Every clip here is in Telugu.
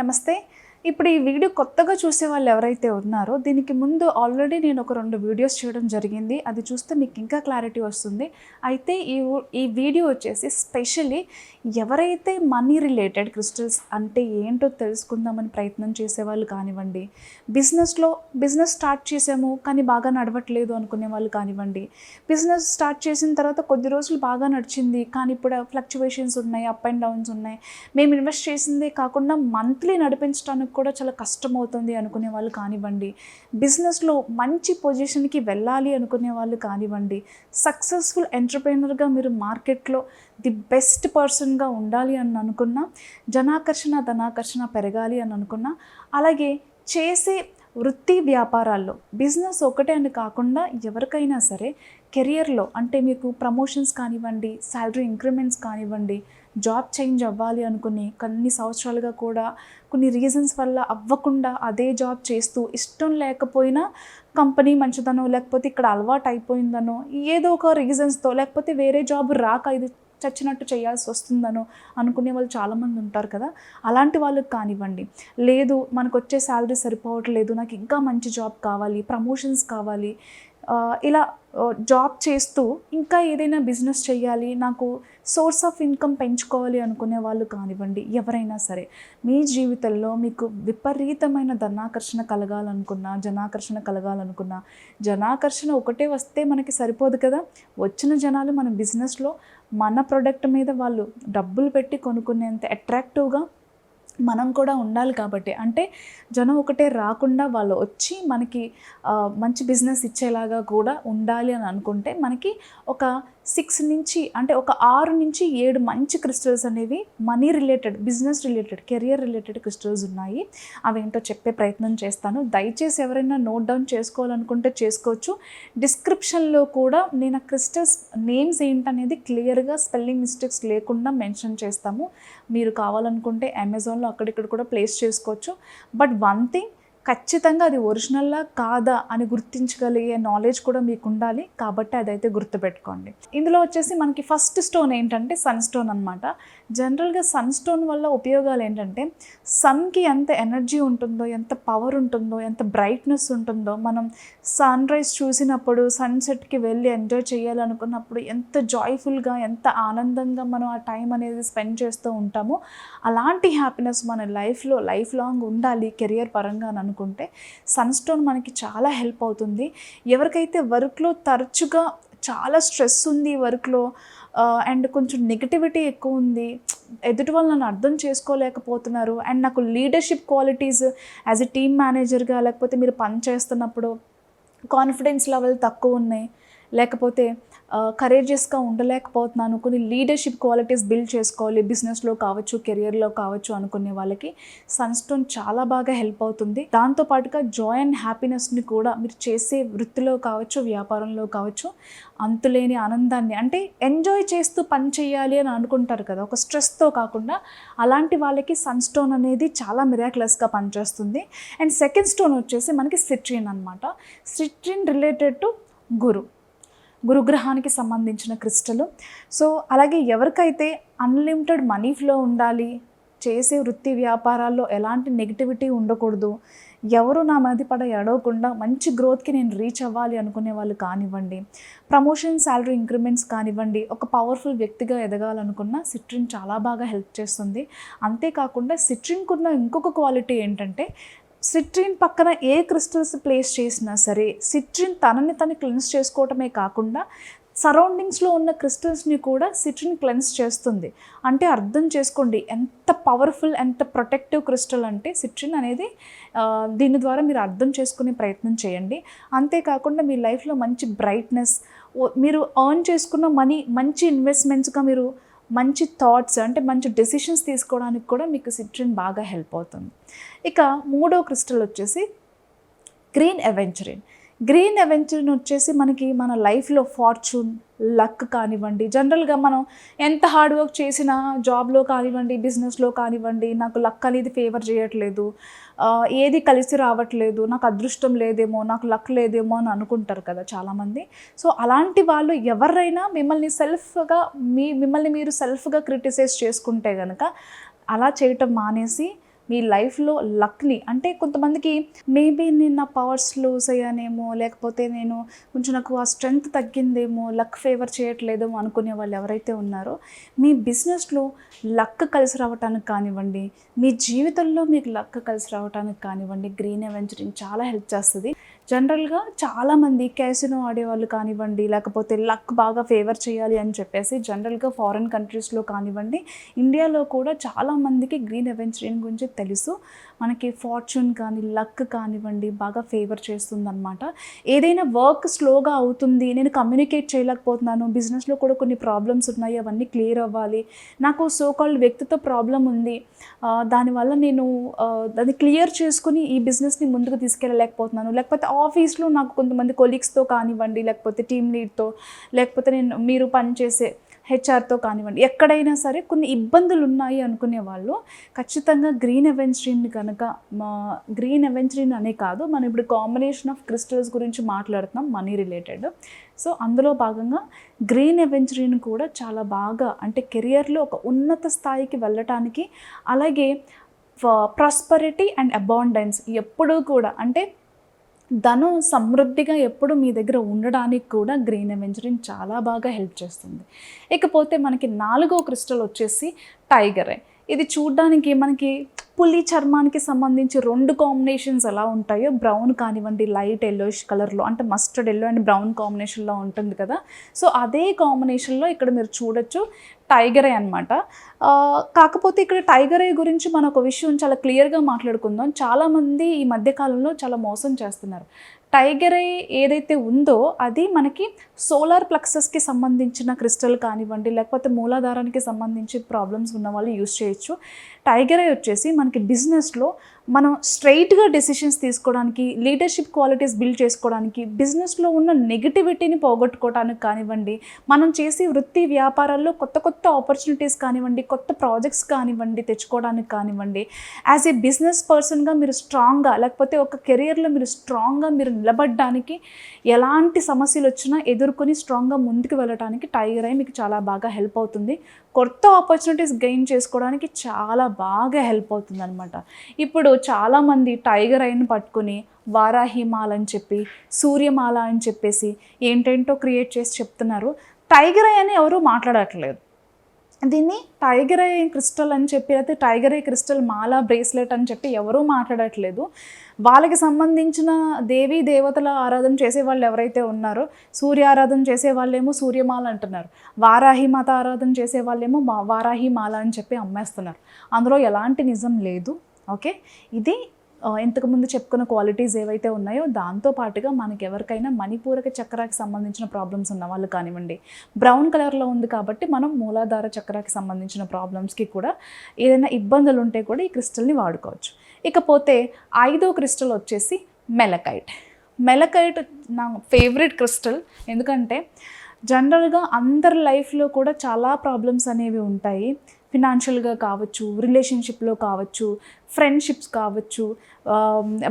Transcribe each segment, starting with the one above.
नमस्ते। ఇప్పుడు ఈ వీడియో కొత్తగా చూసే వాళ్ళు ఎవరైతే ఉన్నారో దీనికి ముందు ఆల్రెడీ నేను ఒక రెండు వీడియోస్ చేయడం జరిగింది. అది చూస్తే మీకు ఇంకా క్లారిటీ వస్తుంది. అయితే ఈ ఈ వీడియో వచ్చేసి స్పెషల్లీ ఎవరైతే మనీ రిలేటెడ్ క్రిస్టల్స్ అంటే ఏంటో తెలుసుకుందామని ప్రయత్నం చేసేవాళ్ళు కానివ్వండి బిజినెస్లో బిజినెస్ స్టార్ట్ చేసాము కానీ బాగా నడవట్లేదు అనుకునే వాళ్ళు కానివ్వండి బిజినెస్ స్టార్ట్ చేసిన తర్వాత కొద్ది రోజులు బాగా నడిచింది కానీ ఇప్పుడు ఫ్లక్చువేషన్స్ ఉన్నాయి అప్ అండ్ డౌన్స్ ఉన్నాయి. మేము ఇన్వెస్ట్ చేసిందే కాకుండా మంత్లీ నడిపించడానికి కూడా చాలా కష్టం అవుతుంది అనుకునే వాళ్ళు కానివ్వండి. బిజినెస్లో మంచి పొజిషన్కి వెళ్ళాలి అనుకునే వాళ్ళు కానివ్వండి. సక్సెస్ఫుల్ ఎంటర్ప్రైనర్గా మీరు మార్కెట్లో ది బెస్ట్ పర్సన్గా ఉండాలి అని అనుకున్నా జనాకర్షణ ధనాకర్షణ పెరగాలి అని అనుకున్నా అలాగే చేసే వృత్తి వ్యాపారాల్లో బిజినెస్ ఒకటే అని కాకుండా ఎవరికైనా సరే కెరియర్లో అంటే మీకు ప్రమోషన్స్ కానివ్వండి శాలరీ ఇంక్రిమెంట్స్ కానివ్వండి జాబ్ చేంజ్ అవ్వాలి అనుకుని కొన్ని సంవత్సరాలుగా కూడా కొన్ని రీజన్స్ వల్ల అవ్వకుండా అదే జాబ్ చేస్తూ ఇష్టం లేకపోయినా కంపెనీ మంచిదనో లేకపోతే ఇక్కడ అలవాటు అయిపోయిందనో ఏదో ఒక రీజన్స్తో లేకపోతే వేరే జాబ్ రాక ఇది చచ్చినట్టు చేయాల్సి వస్తుందనో అనుకునే వాళ్ళు చాలామంది ఉంటారు కదా. అలాంటి వాళ్ళకి కానివ్వండి. లేదు మనకు వచ్చే శాలరీ సరిపోవట్లేదు నాకు ఇంకా మంచి జాబ్ కావాలి ప్రమోషన్స్ కావాలి ఇలా జాబ్ చేస్తూ ఇంకా ఏదైనా బిజినెస్ చేయాలి నాకు సోర్స్ ఆఫ్ ఇన్కమ్ పెంచుకోవాలి అనుకునే వాళ్ళు కానివ్వండి ఎవరైనా సరే. మీ జీవితంలో మీకు విపరీతమైన ధనాకర్షణ కలగాలనుకున్నా జనాకర్షణ కలగాలనుకున్నా జనాకర్షణ ఒకటే వస్తే మనకి సరిపోదు కదా. వచ్చిన జనాలు మన బిజినెస్లో మన ప్రోడక్ట్ మీద వాళ్ళు డబ్బులు పెట్టి కొనుక్కునేంత అట్రాక్టివ్గా మనం కూడా ఉండాలి కాబట్టి. అంటే జనం ఒకటే రాకుండా వాళ్ళు వచ్చి మనకి మంచి బిజినెస్ ఇచ్చేలాగా కూడా ఉండాలి అని అనుకుంటే మనకి ఒక సిక్స్ నుంచి అంటే ఒక ఆరు నుంచి ఏడు మంచి క్రిస్టల్స్ అనేవి money related business related career related crystals ఉన్నాయి. అవేంటో చెప్పే ప్రయత్నం చేస్తాను. దయచేసి ఎవరైనా నోట్ డౌన్ చేసుకోవాలనుకుంటే చేసుకోవచ్చు. డిస్క్రిప్షన్లో కూడా నేను ఆ క్రిస్టల్స్ నేమ్స్ ఏంటనేది క్లియర్గా స్పెల్లింగ్ మిస్టేక్స్ లేకుండా మెన్షన్ చేస్తాము. మీరు కావాలనుకుంటే అమెజాన్లో అక్కడిక్కడ కూడా ప్లేస్ చేసుకోవచ్చు. బట్ వన్ థింగ్ ఖచ్చితంగా అది ఒరిజినల్లా కాదా అని గుర్తించగలిగే నాలెడ్జ్ కూడా మీకు ఉండాలి కాబట్టి అదైతే గుర్తుపెట్టుకోండి. ఇందులో వచ్చేసి మనకి ఫస్ట్ స్టోన్ ఏంటంటే సన్ స్టోన్ అనమాట జనరల్గా సన్ స్టోన్ వల్ల ఉపయోగాలు ఏంటంటే సన్కి ఎంత ఎనర్జీ ఉంటుందో ఎంత పవర్ ఉంటుందో ఎంత బ్రైట్నెస్ ఉంటుందో మనం సన్ రైజ్ చూసినప్పుడు సన్సెట్కి వెళ్ళి ఎంజాయ్ చేయాలనుకున్నప్పుడు ఎంత జాయ్ఫుల్గా ఎంత ఆనందంగా మనం ఆ టైం అనేది స్పెండ్ చేస్తూ ఉంటామో అలాంటి హ్యాపీనెస్ మన లైఫ్లో లైఫ్ లాంగ్ ఉండాలి కెరియర్ పరంగా అని అనుకుంటే సన్ స్టోన్ మనకి చాలా హెల్ప్ అవుతుంది. ఎవరికైతే వర్క్లో తరచుగా చాలా స్ట్రెస్ ఉంది వర్క్లో అండ్ కొంచెం నెగిటివిటీ ఎక్కువ ఉంది. ఎదుటి వాళ్ళు నన్ను అర్థం చేసుకోలేకపోతున్నారు. అండ్ నాకు leadership qualities as a team మేనేజర్గా లేకపోతే మీరు పని చేస్తున్నప్పుడు కాన్ఫిడెన్స్ లెవెల్ తక్కువ ఉన్నాయి. లేకపోతే కరేజియస్గా ఉండలేకపోతున్నాను. కొన్ని లీడర్షిప్ క్వాలిటీస్ బిల్డ్ చేసుకోవాలి. బిజినెస్లో కావచ్చు కెరియర్లో కావచ్చు అనుకునే వాళ్ళకి సన్స్టోన్ చాలా బాగా హెల్ప్ అవుతుంది. దాంతోపాటుగా జాయ్ అండ్ హ్యాపీనెస్ని కూడా మీరు చేసే వృత్తిలో కావచ్చు వ్యాపారంలో కావచ్చు అంతులేని ఆనందాన్ని అంటే ఎంజాయ్ చేస్తూ పని చేయాలి అని అనుకుంటారు కదా. ఒక స్ట్రెస్తో కాకుండా అలాంటి వాళ్ళకి సన్ స్టోన్ అనేది చాలా మిరాక్లెస్గా పనిచేస్తుంది. అండ్ సెకండ్ స్టోన్ వచ్చేసి మనకి సిట్రిన్ అనమాట సిట్రిన్ రిలేటెడ్ టు గురు. గురుగ్రహానికి సంబంధించిన క్రిస్టల్. సో అలాగే ఎవరికైతే అన్లిమిటెడ్ మనీ ఫ్లో ఉండాలి చేసే వృత్తి వ్యాపారాల్లో ఎలాంటి నెగిటివిటీ ఉండకూడదు ఎవరు నా మధ్య పడ ఎడవకుండా మంచి గ్రోత్కి నేను రీచ్ అవ్వాలి అనుకునే వాళ్ళు కానివ్వండి ప్రమోషన్ శాలరీ ఇంక్రిమెంట్స్ కానివ్వండి ఒక పవర్ఫుల్ వ్యక్తిగా ఎదగాలనుకున్న సిట్రిన్ చాలా బాగా హెల్ప్ చేస్తుంది. అంతేకాకుండా సిట్రిన్కున్న ఇంకొక క్వాలిటీ ఏంటంటే సిట్రిన్ పక్కన ఏ క్రిస్టల్స్ ప్లేస్ చేసినా సరే సిట్రిన్ తనని తను క్లెన్స్ చేసుకోవటమే కాకుండా సరౌండింగ్స్లో ఉన్న క్రిస్టల్స్ని కూడా సిట్రిన్ క్లెన్స్ చేస్తుంది. అంటే అర్థం చేసుకోండి ఎంత పవర్ఫుల్ ఎంత ప్రొటెక్టివ్ క్రిస్టల్ అంటే సిట్రిన్ అనేది దీని ద్వారా మీరు అర్థం చేసుకునే ప్రయత్నం చేయండి. అంతేకాకుండా మీ లైఫ్లో మంచి బ్రైట్నెస్ మీరు ఎర్న్ చేసుకున్న మనీ మంచి ఇన్వెస్ట్మెంట్స్గా మీరు మంచి థాట్స్ అంటే మంచి డెసిషన్స్ తీసుకోవడానికి కూడా మీకు సిట్రిన్ బాగా హెల్ప్ అవుతుంది. ఇక మూడో క్రిస్టల్ వచ్చేసి గ్రీన్ ఎవెంచరిన్ గ్రీన్ ఎవెంచరిన్ వచ్చేసి మనకి మన లైఫ్లో ఫార్చ్యూన్ లక్ కానివ్వండి జనరల్గా మనం ఎంత హార్డ్ వర్క్ చేసినా జాబ్లో కానివ్వండి బిజినెస్లో కానివ్వండి నాకు లక్ అనేది ఫేవర్ చేయట్లేదు. ఏది కలిసి రావట్లేదు నాకు అదృష్టం లేదేమో నాకు లక్ లేదేమో అని అనుకుంటారు కదా చాలామంది. సో అలాంటి వాళ్ళు ఎవరైనా మిమ్మల్ని సెల్ఫ్గా మీ మిమ్మల్ని మీరు సెల్ఫ్గా క్రిటిసైజ్ చేసుకుంటే కనుక అలా చేయటం మానేసి మీ లైఫ్లో లక్ని అంటే కొంతమందికి మేబీ నేను నా పవర్స్ లూజ్ అయ్యానేమో లేకపోతే నేను కొంచెం నాకు ఆ స్ట్రెంగ్త్ తగ్గిందేమో లక్ ఫేవర్ చేయట్లేదేమో అనుకునే వాళ్ళు ఎవరైతే ఉన్నారో మీ బిజినెస్లో లక్ కలిసి రావటానికి కానివ్వండి మీ జీవితంలో మీకు లక్ కలిసి రావటానికి కానివ్వండి గ్రీన్ అవెంచరింగ్ చాలా హెల్ప్ చేస్తుంది. జనరల్గా చాలామంది క్యాసినో ఆడేవాళ్ళు కానివ్వండి లేకపోతే లక్ బాగా ఫేవర్ చేయాలి అని చెప్పేసి జనరల్గా ఫారిన్ కంట్రీస్లో కానివ్వండి ఇండియాలో కూడా చాలామందికి గ్రీన్ అవెంచరింగ్ గురించి తెలుసు. మనకి ఫార్చ్యూన్ కానీ లక్ కానివ్వండి బాగా ఫేవర్ చేస్తుందన్నమాట. ఏదైనా వర్క్ స్లోగా అవుతుంది నేను కమ్యూనికేట్ చేయలేకపోతున్నాను బిజినెస్లో కూడా కొన్ని ప్రాబ్లమ్స్ ఉన్నాయి అవన్నీ క్లియర్ అవ్వాలి నాకు సో కాల్డ్ వ్యక్తితో ప్రాబ్లం ఉంది దానివల్ల నేను దాన్ని క్లియర్ చేసుకుని ఈ బిజినెస్ని ముందుకు తీసుకెళ్ళలేకపోతున్నాను. లేకపోతే ఆఫీస్లో నాకు కొంతమంది కొలీగ్స్తో కానివ్వండి లేకపోతే టీమ్ లీడ్తో లేకపోతే నేను మీరు పనిచేసే హెచ్ఆర్తో కానివ్వండి ఎక్కడైనా సరే కొన్ని ఇబ్బందులు ఉన్నాయి అనుకునే వాళ్ళు ఖచ్చితంగా గ్రీన్ అవెంచరీన్ కనుక మా గ్రీన్ అవెంచరీన్ అనే కాదు మనం ఇప్పుడు కాంబినేషన్ ఆఫ్ క్రిస్టల్స్ గురించి మాట్లాడుతున్నాం మనీ రిలేటెడ్ సో అందులో భాగంగా గ్రీన్ ఎవెంచరీని కూడా చాలా బాగా అంటే కెరియర్లో ఒక ఉన్నత స్థాయికి వెళ్ళటానికి అలాగే ప్రాస్పరిటీ అండ్ అబాండెన్స్ ఎప్పుడూ కూడా అంటే ధనం సమృద్ధిగా ఎప్పుడు మీ దగ్గర ఉండడానికి కూడా గ్రీన్ అవెంజరింగ్ చాలా బాగా హెల్ప్ చేస్తుంది. ఇకపోతే మనకి నాలుగో క్రిస్టల్ వచ్చేసి టైగర్. ఇది చూడ్డానికి మనకి పులి చర్మానికి సంబంధించి రెండు కాంబినేషన్స్ ఎలా ఉంటాయో బ్రౌన్ కానివ్వండి లైట్ ఎల్లోష్ కలర్లో అంటే మస్టర్డ్ ఎల్లో అండ్ బ్రౌన్ కాంబినేషన్లో ఉంటుంది కదా. సో అదే కాంబినేషన్లో ఇక్కడ మీరు చూడొచ్చు టైగర్ అనమాట కాకపోతే ఇక్కడ టైగర్ గురించి మనం ఒక విషయం చాలా క్లియర్గా మాట్లాడుకుందాం. చాలామంది ఈ మధ్యకాలంలో చాలా మోసం చేస్తున్నారు. టైగర్ ఐ ఏదైతే ఉందో అది మనకి సోలార్ ప్లక్సెస్కి సంబంధించిన క్రిస్టల్ కానివ్వండి లేకపోతే మూలాధారానికి సంబంధించి ప్రాబ్లమ్స్ ఉన్న వాళ్ళు యూజ్ చేయొచ్చు. టైగర్ ఐ వచ్చేసి మనకి బిజినెస్లో మనం స్ట్రైట్గా డెసిషన్స్ తీసుకోవడానికి లీడర్షిప్ క్వాలిటీస్ బిల్డ్ చేసుకోవడానికి బిజినెస్లో ఉన్న నెగిటివిటీని పోగొట్టుకోవడానికి కానివ్వండి మనం చేసే వృత్తి వ్యాపారాల్లో కొత్త కొత్త ఆపర్చునిటీస్ కానివ్వండి కొత్త ప్రాజెక్ట్స్ కానివ్వండి తెచ్చుకోవడానికి కానివ్వండి యాజ్ ఏ బిజినెస్ పర్సన్గా మీరు స్ట్రాంగ్గా లేకపోతే ఒక కెరియర్లో మీరు స్ట్రాంగ్గా మీరు నిలబడడానికి ఎలాంటి సమస్యలు వచ్చినా ఎదుర్కొని స్ట్రాంగ్గా ముందుకు వెళ్ళడానికి టైగర్ అయి మీకు చాలా బాగా హెల్ప్ అవుతుంది. కొత్త ఆపర్చునిటీస్ గెయిన్ చేసుకోవడానికి చాలా బాగా హెల్ప్ అవుతుంది అనమాట ఇప్పుడు చాలామంది టైగర్ ఐని పట్టుకుని వారాహిమాల అని చెప్పి సూర్యమాల అని చెప్పేసి ఏంటేంటో క్రియేట్ చేసి చెప్తున్నారు. టైగర్ ఐ అని ఎవరూ మాట్లాడట్లేదు. దీన్ని టైగర్ ఐ క్రిస్టల్ అని చెప్పి అయితే టైగర్ ఐ క్రిస్టల్ మాల బ్రేస్లెట్ అని చెప్పి ఎవరూ మాట్లాడట్లేదు. వాళ్ళకి సంబంధించిన దేవీ దేవతల ఆరాధన చేసే వాళ్ళు ఎవరైతే ఉన్నారో సూర్య ఆరాధన చేసే వాళ్ళేమో సూర్యమాల అంటున్నారు. వారాహి మాత ఆరాధన చేసే వాళ్ళేమో మా వారాహి మాల అని చెప్పి అమ్మేస్తున్నారు. అందులో ఎలాంటి నిజం లేదు. ఓకే? ఇది ఇంతకుముందు చెప్పుకున్న క్వాలిటీస్ ఏవైతే ఉన్నాయో దాంతో పాటుగా మనకి ఎవరికైనా మణిపూరక చక్రాకి సంబంధించిన ప్రాబ్లమ్స్ ఉన్న వాళ్ళు కానివ్వండి. బ్రౌన్ కలర్లో ఉంది కాబట్టి మనం మూలాధార చక్రాకి సంబంధించిన ప్రాబ్లమ్స్కి కూడా ఏదైనా ఇబ్బందులు ఉంటే కూడా ఈ క్రిస్టల్ని వాడుకోవచ్చు. ఇకపోతే ఐదో క్రిస్టల్ వచ్చేసి మెలకైట్ మెలకైట్ నా ఫేవరెట్ క్రిస్టల్ ఎందుకంటే జనరల్గా అందరి లైఫ్లో కూడా చాలా ప్రాబ్లమ్స్ అనేవి ఉంటాయి. ఫినాన్షియల్గా కావచ్చు రిలేషన్షిప్లో కావచ్చు ఫ్రెండ్షిప్స్ కావచ్చు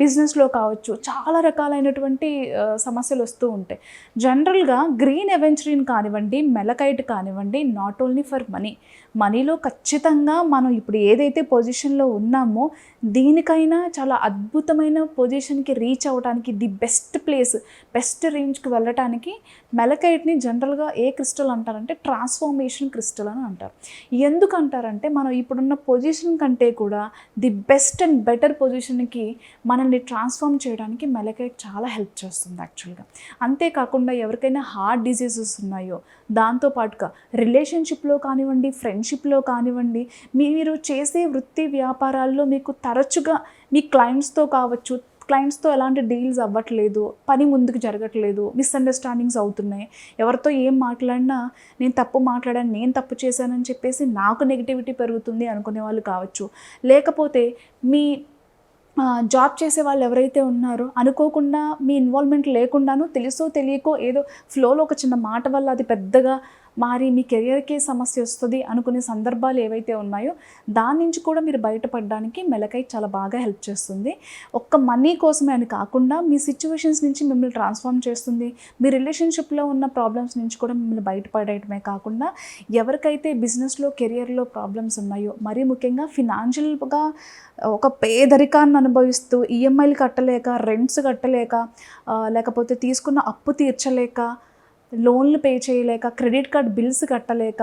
బిజినెస్లో కావచ్చు చాలా రకాలైనటువంటి సమస్యలు వస్తూ ఉంటాయి. జనరల్గా గ్రీన్ ఎవెంచరీన్ కానివ్వండి మెలకైట్ కానివ్వండి నాట్ ఓన్లీ ఫర్ మనీ. మనీలో ఖచ్చితంగా మనం ఇప్పుడు ఏదైతే పొజిషన్లో ఉన్నామో దీనికైనా చాలా అద్భుతమైన పొజిషన్కి రీచ్ అవ్వడానికి ది బెస్ట్ ప్లేస్ బెస్ట్ రేంజ్కి వెళ్ళటానికి మెలకైట్ని జనరల్గా ఏ క్రిస్టల్ అంటారంటే ట్రాన్స్ఫార్మేషన్ క్రిస్టల్ అని అంటారు. ఎందుకంటారంటే మనం ఇప్పుడున్న పొజిషన్ కంటే కూడా ది బెస్ట్ అండ్ బెటర్ పొజిషన్కి మనల్ని ట్రాన్స్ఫార్మ్ చేయడానికి మెలకై చాలా హెల్ప్ చేస్తుంది యాక్చువల్గా అంతేకాకుండా ఎవరికైనా హార్ట్ డిసీజెస్ ఉన్నాయో దాంతోపాటుగా రిలేషన్షిప్లో కానివ్వండి ఫ్రెండ్షిప్లో కానివ్వండి మీరు చేసే వృత్తి వ్యాపారాల్లో మీకు తరచుగా మీ క్లయింట్స్తో కావచ్చు క్లయింట్స్తో ఎలాంటి డీల్స్ అవ్వట్లేదు పని ముందుకు జరగట్లేదు మిస్అండర్స్టాండింగ్స్ అవుతున్నాయి ఎవరితో ఏం మాట్లాడినా నేను తప్పు మాట్లాడాను నేను తప్పు చేశానని చెప్పేసి నాకు నెగిటివిటీ పెరుగుతుంది అనుకునే వాళ్ళు కావచ్చు. లేకపోతే మీ జాబ్ చేసే వాళ్ళు ఎవరైతే ఉన్నారో అనుకోకుండా మీ ఇన్వాల్వ్మెంట్ లేకుండాను తెలుసో తెలియకో ఏదో ఫ్లోలో ఒక చిన్న మాట వల్ల అది పెద్దగా మరి మీ కెరియర్కే సమస్య వస్తుంది అనుకునే సందర్భాలు ఏవైతే ఉన్నాయో దాని నుంచి కూడా మీరు బయటపడడానికి మెలకై చాలా బాగా హెల్ప్ చేస్తుంది. ఒక్క మనీ కోసమే అని కాకుండా మీ సిచ్యువేషన్స్ నుంచి మిమ్మల్ని ట్రాన్స్ఫార్మ్ చేస్తుంది. మీ రిలేషన్షిప్లో ఉన్న ప్రాబ్లమ్స్ నుంచి కూడా మిమ్మల్ని బయటపడేయడమే కాకుండా ఎవరికైతే బిజినెస్లో కెరియర్లో ప్రాబ్లమ్స్ ఉన్నాయో మరీ ముఖ్యంగా ఫినాన్షియల్గా ఒక పేదరికాన్ని అనుభవిస్తూ ఈఎంఐలు కట్టలేక రెంట్స్ కట్టలేక లేకపోతే తీసుకున్న అప్పు తీర్చలేక లోన్లు పే చేయలేక క్రెడిట్ కార్డ్ బిల్స్ కట్టలేక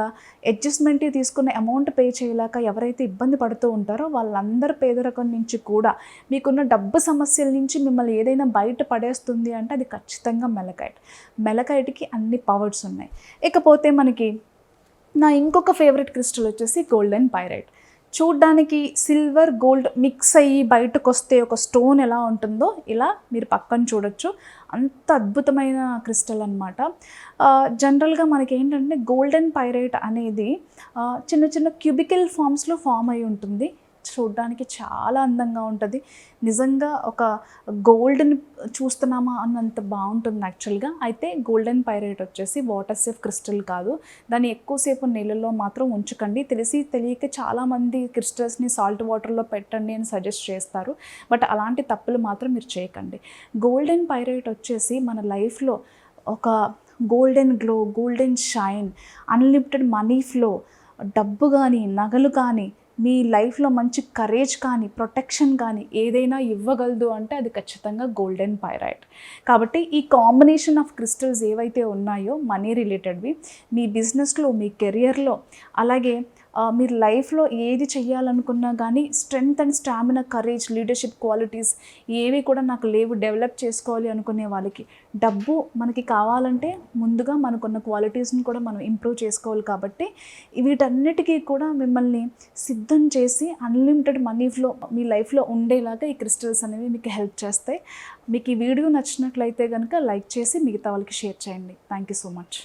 అడ్జస్ట్మెంట్ తీసుకున్న అమౌంట్ పే చేయలేక ఎవరైతే ఇబ్బంది పడుతూ ఉంటారో వాళ్ళందరి పేదరికం నుంచి కూడా మీకున్న డబ్బు సమస్యల నుంచి మిమ్మల్ని ఏదైనా బయట పడేస్తుంది అంటే అది ఖచ్చితంగా మెలకైట్. మెలకైట్కి అన్ని పవర్స్ ఉన్నాయి. ఇకపోతే మనకి నా ఇంకొక ఫేవరెట్ క్రిస్టల్ వచ్చేసి గోల్డెన్ పైరైట్. చూడ్డానికి సిల్వర్ గోల్డ్ మిక్స్ అయ్యి బయటకు వస్తే ఒక స్టోన్ ఎలా ఉంటుందో ఇలా మీరు పక్కన చూడొచ్చు. అంత అద్భుతమైన క్రిస్టల్ అనమాట జనరల్గా మనకి ఏంటంటే గోల్డెన్ పైరైట్ అనేది చిన్న చిన్న క్యూబికల్ ఫామ్స్లో ఫామ్ అయి ఉంటుంది. చూడడానికి చాలా అందంగా ఉంటుంది. నిజంగా ఒక గోల్డెన్ చూస్తున్నామా అన్నంత బాగుంటుంది యాక్చువల్గా. అయితే గోల్డెన్ పైరైట్ వచ్చేసి వాటర్ సేఫ్ క్రిస్టల్ కాదు. దాన్ని ఎక్కువసేపు నీళ్ళల్లో మాత్రం ఉంచకండి. తెలిసి తెలియక చాలామంది క్రిస్టల్స్ని సాల్ట్ వాటర్లో పెట్టండి అని సజెస్ట్ చేస్తారు. బట్ అలాంటి తప్పులు మాత్రం మీరు చేయకండి. గోల్డెన్ పైరైట్ వచ్చేసి మన లైఫ్లో ఒక golden glow golden shine unlimited money flow డబ్బు కానీ నగలు కానీ మీ లైఫ్లో మంచి కరేజ్ కానీ ప్రొటెక్షన్ కానీ ఏదైనా ఇవ్వగలదు అంటే అది ఖచ్చితంగా గోల్డెన్ పైరైట్ కాబట్టి ఈ కాంబినేషన్ ఆఫ్ క్రిస్టల్స్ ఏవైతే ఉన్నాయో మనీ రిలేటెడ్వి మీ బిజినెస్లో మీ కెరియర్లో అలాగే మీరు లైఫ్లో ఏది చేయాలనుకున్నా కానీ strength and stamina courage leadership qualities ఏవి కూడా నాకు లేవు. డెవలప్ చేసుకోవాలి అనుకునే వాళ్ళకి. డబ్బు మనకి కావాలంటే ముందుగా మనకున్న క్వాలిటీస్ని కూడా మనం ఇంప్రూవ్ చేసుకోవాలి కాబట్టి వీటన్నిటికీ కూడా మిమ్మల్ని సిద్ధం చేసి అన్లిమిటెడ్ మనీ ఫ్లో మీ లైఫ్లో ఉండేలాగా ఈ క్రిస్టల్స్ అనేవి మీకు హెల్ప్ చేస్తాయి. మీకు ఈ వీడియో నచ్చినట్లయితే కనుక లైక్ చేసి మిగతా వాళ్ళకి షేర్ చేయండి. Thank you so much.